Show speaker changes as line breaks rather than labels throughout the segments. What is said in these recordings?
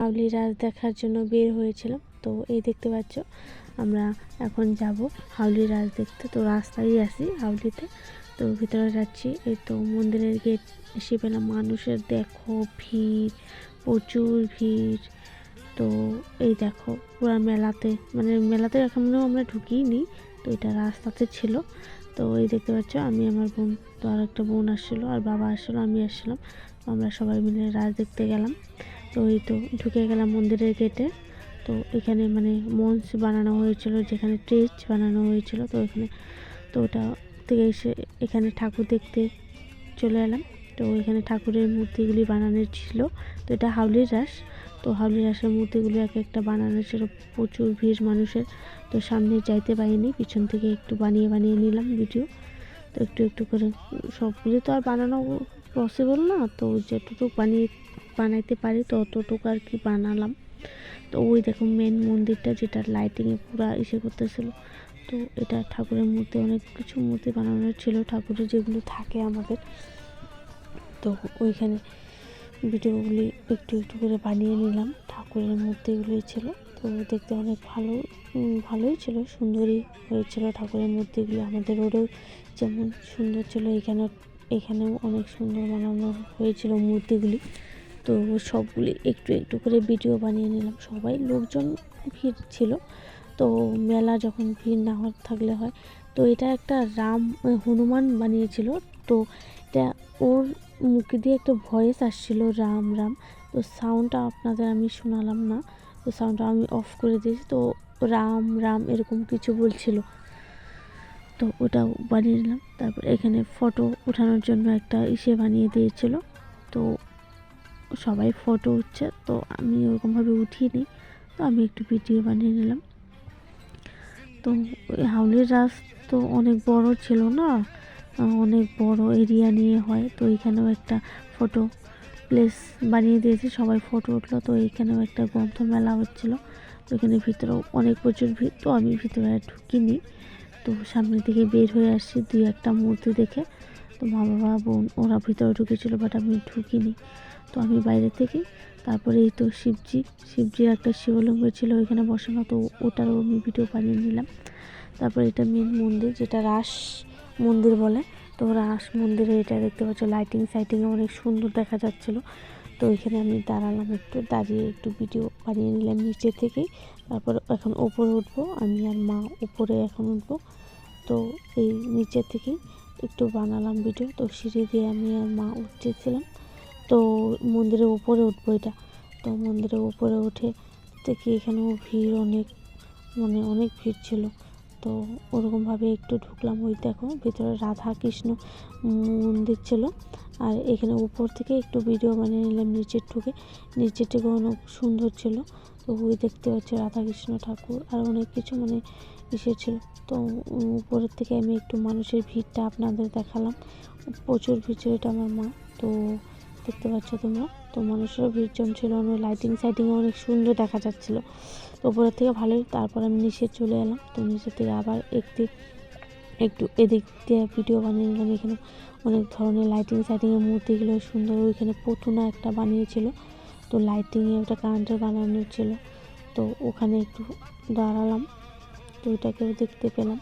হাউলি রাজ দেখার জন্য বের হয়েছিলাম। তো এই দেখতে পাচ্ছ, আমরা এখন যাব হাউলি রাজ দেখতে। তো রাস্তায় আছি হাউলিতে। তো ভিতরে যাচ্ছি। এই তো মন্দিরের গেট এসে পেলাম। মানুষের দেখো, ভিড়, প্রচুর ভিড়। তো এই দেখো, পুরো মেলাতে মানে মেলাতে এখনও আমরা ঢুকিনি তো এটা রাস্তাতে ছিল। তো এই দেখতে পাচ্ছ, আমি আমার বোন, তো আর একটা বোন আসছিল, আর বাবা আসছিল, আমি আসছিলাম। আমরা সবাই মিলে রাজ দেখতে গেলাম। তো এই তো ঢুকে গেলাম মন্দিরের গেটে তো এখানে মানে মঞ্চ বানানো হয়েছিল, যেখানে স্টেজ বানানো হয়েছিল, তো এখানে, তো ওটা থেকে এসে এখানে ঠাকুর দেখতে চলে এলাম। তো এখানে ঠাকুরের মূর্তিগুলি বানানো ছিল। তো এটা হাউলির রাস। তো হাউলির রাসের মূর্তিগুলি এক একটা বানানো ছিল। প্রচুর ভিড় মানুষের। তো সামনে যাইতে পারিনি, পিছন থেকে একটু বানিয়ে বানিয়ে নিলাম ভিডিও তো একটু একটু করে সবগুলি তো আর বানানো পসিবল না। তো যেটুকু বানিয়ে বানাইতে পারি, তো অতটুকু আর কি বানালাম। তো ওই দেখো মেন মন্দিরটা যেটা লাইটিংয়ে পুরো ইসে করতেছিল। তো এটা ঠাকুরের মূর্তি, অনেক কিছু মূর্তি বানানো ছিল ঠাকুরের যেগুলো থাকে আমাদের। তো ওইখানে ভিডিওগুলি একটু একটু করে বানিয়ে নিলাম, ঠাকুরের মূর্তিগুলি ছিল। তো দেখতে অনেক ভালো ভালোই ছিল, সুন্দরই হয়েছিল ঠাকুরের মূর্তিগুলি। আমাদের রোডেও যেমন সুন্দর ছিল এখানে এখানেও অনেক সুন্দর বানানো হয়েছিল মূর্তিগুলি। তো সবগুলি একটু একটু করে ভিডিও বানিয়ে নিলাম। সবাই লোকজন ভিড় ছিল, তো মেলা যখন ভিড় না থাকলে হয়। তো এটা একটা রাম হনুমান বানিয়েছিল। তো এটা ওর মুখ দিয়ে একটা ভয়েস আসছিল, রাম রাম। তো সাউন্ডটা আপনাদের আমি শোনালাম না। তো সাউন্ডটা আমি অফ করে দিয়েছি। তো রাম রাম এরকম কিছু বলছিল। তো ওটাও বানিয়ে নিলাম। তারপর এখানে ফটো ওঠানোর জন্য একটা ইসে বানিয়ে দিয়েছিল। তো সবাই ফটো উঠছে, তো আমি ওরকমভাবে উঠিনি, তো আমি একটু ভিডিও বানিয়ে নিলাম। তো ওই হাউলির রাস তো অনেক বড় ছিল না? অনেক বড় এরিয়া নিয়ে হয়, তো এখানেও একটা ফটো প্লেস বানিয়ে দিয়েছে, সবাই ফটো উঠল, তো এইখানেও একটা গ্রন্থ মেলা হচ্ছিল। তো এখানে ভিতরেও অনেক প্রচুর ভিড়, তো আমি ভিতরে ঢুকিনি। তো সামনের দিকে বের হয়ে আসছি দুই একটা মূর্তি দেখে। তো মা বাবা বোন, ওরা ভিতরে ঢুকেছিল বাট আমি ঢুকিনি। তো আমি বাইরে থেকে, তারপরে এই তো শিবজি, শিবজির একটা শিবলিঙ্গ ছিল ওইখানে বসানো, তো ওটারও আমি ভিডিও বানিয়ে নিলাম। তারপর এটা মেন মন্দির, যেটা রাস মন্দির বলে, তো রাস মন্দিরে এটা দেখতে পাচ্ছ লাইটিং সাইটিংয়ে অনেক সুন্দর দেখা যাচ্ছিল। তো ওইখানে আমি দাঁড়ালাম একটু, দাঁড়িয়ে একটু ভিডিও বানিয়ে নিলাম নিচে থেকেই। তারপর এখন ওপরে উঠবো, আমি আর মা উপরে এখন উঠবো। তো এই নিচে থেকেই একটু বানালাম ভিডিও তো সিঁড়ি দিয়ে আমি আর মা উঠতেছিলাম। তো মন্দিরের উপরে উঠবো এটা। তো মন্দিরের উপরে উঠে দেখি এখানেও ভিড় অনেক মানে অনেক ভিড় ছিল। তো ওরকমভাবে একটু ঢুকলাম ওই দেখো, ভিতরে রাধা কৃষ্ণ মন্দির ছিল। আর এখানে উপর থেকে একটু ভিডিও বানিয়ে নিলাম, নিচের ঢুকে নিচের থেকে অনেক সুন্দর ছিল। তো ওই দেখতে পাচ্ছি রাধা কৃষ্ণ ঠাকুর আর অনেক কিছু মানে ইসে ছিল। তো উপরের থেকে আমি একটু মানুষের ভিড়টা আপনাদের দেখালাম। প্রচুর ভিড় ছিল এটা আমার মা। তো দেখতে পাচ্ছ তোমরা? তো মানুষেরও ভিড় জমছিল অনেক লাইটিং সাইটিংয়ে অনেক সুন্দর দেখা যাচ্ছিল। তো থেকে ভালোই, তারপর আমি নিচে চলে এলাম। তো নিচের থেকে আবার একটি, একটু এদিক দিয়ে ভিডিও বানিয়ে নিলাম। এখানে অনেক ধরনের লাইটিং সাইটিংয়ের মূর্তিগুলো সুন্দর, ওইখানে পুতুনা একটা বানিয়েছিল। তো লাইটিংয়ে ওটা কারেন্টের বানানো ছিল। তো ওখানে একটু দাঁড়ালাম। তো ওটাকেও দেখতে পেলাম।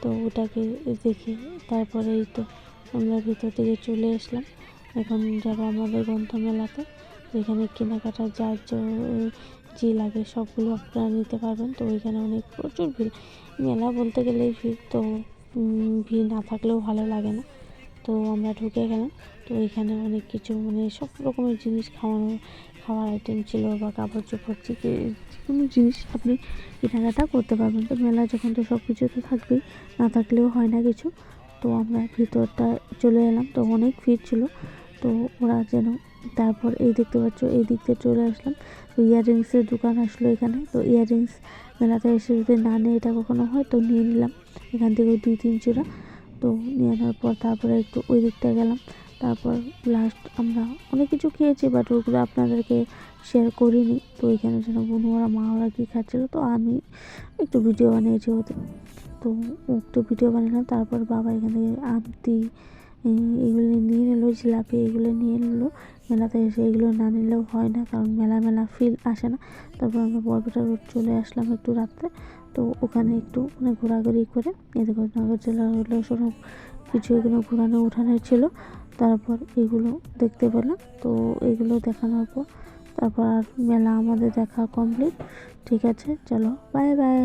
তো ওটাকে দেখে, তারপরে এই তো আমরা ভিতর থেকে চলে আসলাম। এখন যাব আমাদের গ্রন্থমেলাতে তো এখানে কেনাকাটা যার যে লাগে সবগুলো আপনারা নিতে পারবেন। তো ওইখানে অনেক প্রচুর ভিড়। মেলা বলতে গেলেই ভিড় তো ভিড় না থাকলেও ভালো লাগে না। তো আমরা ঢুকে গেলাম। তো এখানে অনেক কিছু মানে সব রকমের জিনিস খাওয়ানো, খাওয়ার আইটেম ছিল বা কাপড় চোপড় থেকে যে কোনো জিনিস আপনি কেনাকাটা করতে পারবেন। তো মেলা যখন তো সব কিছু তো থাকবেই, না থাকলেও হয় না কিছু। তো আমরা ভিতরটা চলে এলাম। তো অনেক ভিড় ছিল। তো ওরা যেন তারপর এই দেখতে পাচ্ছ, এই দিক দিয়ে চলে আসলাম। তো ইয়াররিংসের দোকান আসলো এখানে। তো ইয়াররিংস মেলাতে এসে যদি না নিয়ে এটা কখনো হয়, তো নিয়ে নিলাম। এখান থেকে দুই তিন চূড়া। তো নিয়ে নেওয়ার পর তারপরে একটু ওই দিকটা গেলাম। তারপর লাস্ট আমরা অনেক কিছু খেয়েছি বাট ওগুলো আপনাদেরকে শেয়ার করিনি। তো এখানে যেন বোন ওরা মা ওরা কী খাচ্ছিলো, তো আমি একটু ভিডিও বানিয়েছি ওদের। তো একটু ভিডিও বানালাম, তারপর বাবা এখান থেকে আমতি এগুলো নিয়ে নিলো, জিলাপি এগুলো নিয়ে নিলো। মেলাতে এসে এগুলো না নিলেও হয় না, কারণ মেলা মেলা ফিল আসে না। তারপর আমরা বরপেটা রোড চলে আসলাম একটু রাত্রে। তো ওখানে একটু মানে ঘোরাঘুরি করে, এদিকে নগর জেলা হলো সব কিছু এগুলো ঘোরানো উঠানো ছিল। তারপর এগুলো দেখতে পেলাম। তো এগুলো দেখানোর পর তারপর আর মেলা আমাদের দেখা কমপ্লিট ঠিক আছে, চলো বাই বাই